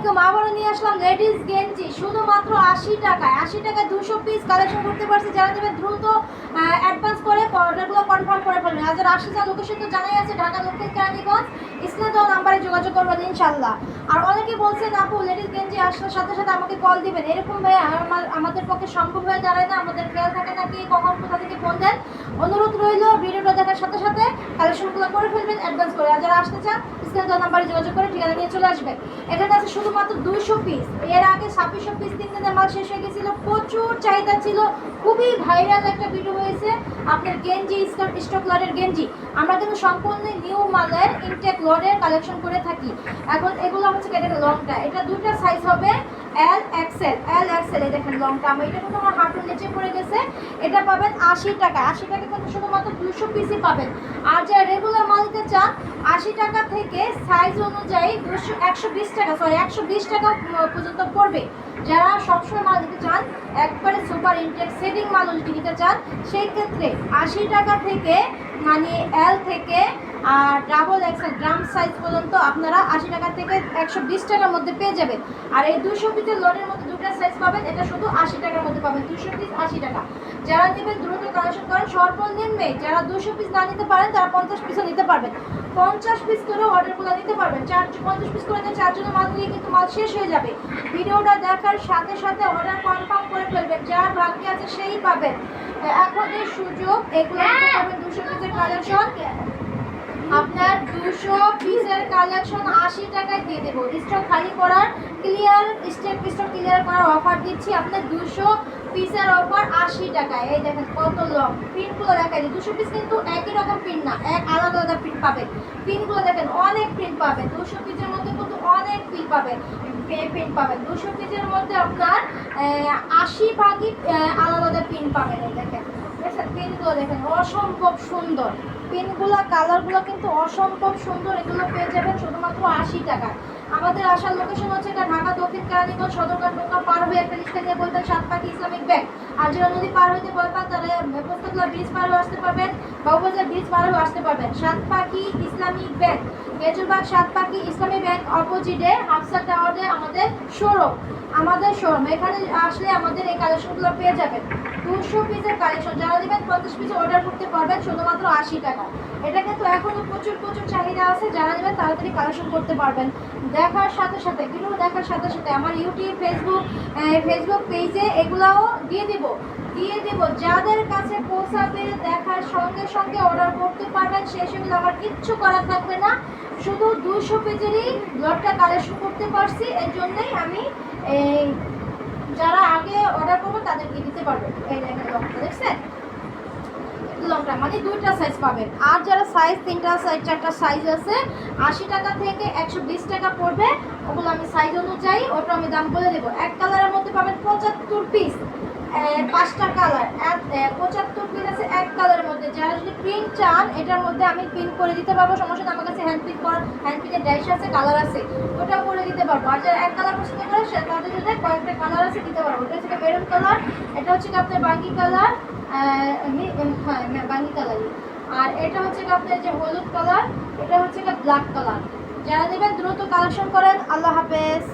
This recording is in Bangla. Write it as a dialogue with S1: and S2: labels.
S1: আলাইকুম আবারও নিয়ে আসলাম, লেডিস গেঞ্জি, শুধুমাত্র আশি টাকায়। আশি টাকায় দুশো পিস কালেকশন করতে পারছি, যারা দেবেন দ্রুত অ্যাডভান্স করে অর্ডারগুলো কনফার্ম করে ফেলবেন আর যারা আসি যা লোকেশন তো জানাই আছে, ঢাকা দক্ষিণ কেরানীগঞ্জ। স্ক্রিনে দেওয়া নাম্বারে যোগাযোগ করবেন ইনশাল্লাহ আর অনেকে বলছেন, আপু, লেডিস গেঞ্জি আসার সাথে সাথে আমাকে কল দিবেন। এরকম ভাই, আমার, আমাদের পক্ষে সম্ভব হয়ে দাঁড়ায় না। আমাদের খেয়াল থাকে না কি, কখন, কোথা থেকে ফোন দেন। অনুরোধ রইল, ভিডিওটা দেখার সাথে সাথে কালেকশনগুলো করে ফেলবেন অ্যাডভান্স করে। আর যারা আসতে চান স্ক্রিনে দেওয়া নাম্বারে যোগাযোগ করে, ঠিকানা নিয়ে চলে আসবেন। এখানে আছে শুধুমাত্র দুইশো পিস এর আগে ছাব্বিশশো পিস তিন দিনের মাল শেষ হয়ে গেছিল। প্রচুর চাহিদা ছিল। খুবই ভাইরাল একটা ভিডিও হয়েছে। আপনার গেঞ্জি স্টক লডের গেঞ্জি। আমরা কিন্তু সম্পূর্ণ নিউ মালের ইনটেক লডের কালেকশন করে থাকি। এখন এগুলো হচ্ছে এটা লংটা এটা দুইটা সাইজ হবে এল এক্সেল এল এক্সেল এই দেখেন লংটা আমার এটা কিন্তু আমার হাঁটুর নিচে পড়ে গেছে। এটা পাবেন আশি টাকা। আশি টাকা কিন্তু শুধুমাত্র দুশো পিসই পাবেন। আর যারা রেগুলার মাল চান আশি টাকা থেকে সাইজ অনুযায়ী দুশো, একশো বিশ টাকা সরি একশো বিশ টাকা পর্যন্ত পড়বে। যারা সবসময় মাল নিতে চান, একবারে সুপার ইনটেক সেটিং মাল যদি নিতে চান, সেই ক্ষেত্রে আশি টাকা থেকে মানে এল থেকে, আর ডাবল এক্সেল গ্রাম সাইজ পর্যন্ত আপনারা আশি টাকা থেকে একশো বিশ টাকার মধ্যে পেয়ে যাবেন। আর এই দুশো পিসের লোডের মধ্যে দুটো সাইজ পাবেন, এটা শুধু আশি টাকার মধ্যে পাবেন, দুশো পিস আশি টাকা। যারা নেবেন দ্রুত কালেকশন করেন সর্বনিম্নে যারা দুশো পিস না নিতে পারেন, তারা পঞ্চাশ পিসও নিতে পারবেন। পঞ্চাশ পিস করে অর্ডারগুলো নিতে পারবেন। চার পঞ্চাশ পিস করে চারজনের মাল নিয়ে কিন্তু মাল শেষ হয়ে যাবে। ভিডিওটা দেখার সাথে সাথে অর্ডার কনফার্ম করে ফেলবেন। যার ভাগ্যে আছে সেই পাবেন। এই সুযোগ, এগুলো নিতে পারবেন দুশো পিসের কালেকশন আপনার দুশো পিসের কালেকশন আশি টাকায় দিয়ে দেবো। স্টক খালি করার ক্লিয়ার স্টেক স্টক ক্লিয়ার করার অফার দিচ্ছি। আপনার দুশো পিসের ওপর আশি টাকায়। এই দেখেন কত লং প্রিন্টগুলো দেখাই দুশো পিস কিন্তু একই রকম প্রিন্ট না, এক আলাদা আলাদা প্রিন্ট পাবেন। প্রিন্টগুলো দেখেন অনেক প্রিন্ট পাবেন। দুশো পিসের মধ্যে কিন্তু অনেক প্রিন্ট পাবেন প্রিন্ট পাবেন। দুশো পিসের মধ্যে আপনার আশি ভাগই আলাদা আলাদা প্রিন্ট পাবেন। এই দেখেন। দেখছেন পিনগুলো দেখেন অসম্ভব সুন্দর। পিনগুলো, কালারগুলো কিন্তু অসম্ভব সুন্দর। এগুলো পেয়ে যাবেন শুধুমাত্র আশি টাকা। আমাদের আসার লোকেশন হচ্ছে এটা ঢাকা দক্ষিণ কেরানীগঞ্জ সদরঘাট নৌকা পার হয়ে একটা রিক্সা নিয়ে বলতেন সাত পাখি ইসলামিক ব্যাংক আর যারা নদী পার হইতে ভয় পান, তারা পোস্তকলা ব্রিজ পার হয়ে আসতে পারবেন বাবুবাজার ব্রিজ পার হয়ে আসতে পারবেন। সাত পাখি ইসলামিক ব্যাংক বেজুরবাগ সাত পাখি ইসলামী ব্যাংক অপোজিটে হাফসা টাওয়ারে আমাদের শোরুম আমাদের শোরুম এখানে আসলে আমাদের এই কালেকশনগুলো পেয়ে যাবেন। দুশো পিসের কালেকশন যারা দেবেন পঞ্চাশ পিস অর্ডার করতে পারবেন শুধুমাত্র আশি টাকা। এটা কিন্তু এখনও প্রচুর প্রচুর চাহিদা আছে। যারা নেবেন তাড়াতাড়ি কালেকশন করতে পারবেন। দেখার সাথে সাথে, ভিডিও দেখার সাথে সাথে আমার ইউটিউব ফেসবুক ফেসবুক পেজে এগুলাও দিয়ে দিব। দিয়ে দেব। যাদের কাছে পৌঁছাবে দেখার সঙ্গে সঙ্গে অর্ডার করতে পারবেন, সেই সেগুলো আমার কিচ্ছু করার থাকবে না। শুধু দুশো পেজেরই লটটা কালেকশন করতে পারছি। এর জন্যই আমি এই, যারা আগে অর্ডার করব তাদেরকে দিতে পারব এই মানে দুইটা সাইজ পাবেন। আর যারা সাইজ তিনটা সাইজ চারটা সাইজ আছে, আশি টাকা থেকে একশো বিশ টাকা পড়বে। ওগুলো আমি সাইজ অনুযায়ী ওটা আমি দাম বলে দেবো। এক কালারের মধ্যে পাবেন পঁচাত্তর পিস পাঁচটা কালার পঁচাত্তর পিস আছে, এক কালারের মধ্যে। যারা যদি প্রিন্ট চান, এটার মধ্যে আমি প্রিন্ট করে দিতে পারব। সমস্যা আমার কাছে হ্যান্ড প্রিন্ট করা হ্যান্ড প্রিন্টের ড্যাশ আছে কালার আছে ওটাও করে দিতে পারব। আর যারা এক কালার পছন্দ করে তাদের জন্য কয়েকটা কালার আছে দিতে পারব। এটা হচ্ছে মেরুন কালার এটা হচ্ছে আপনার বাঙ্গি কালার হ্যাঁ বাঙ্গি কালারই আর এটা হচ্ছে আপনার যে হলুদ কালার এটা হচ্ছে ব্ল্যাক কালার যারা নেবেন, দ্রুত কালেকশন করেন। আল্লাহ হাফেজ।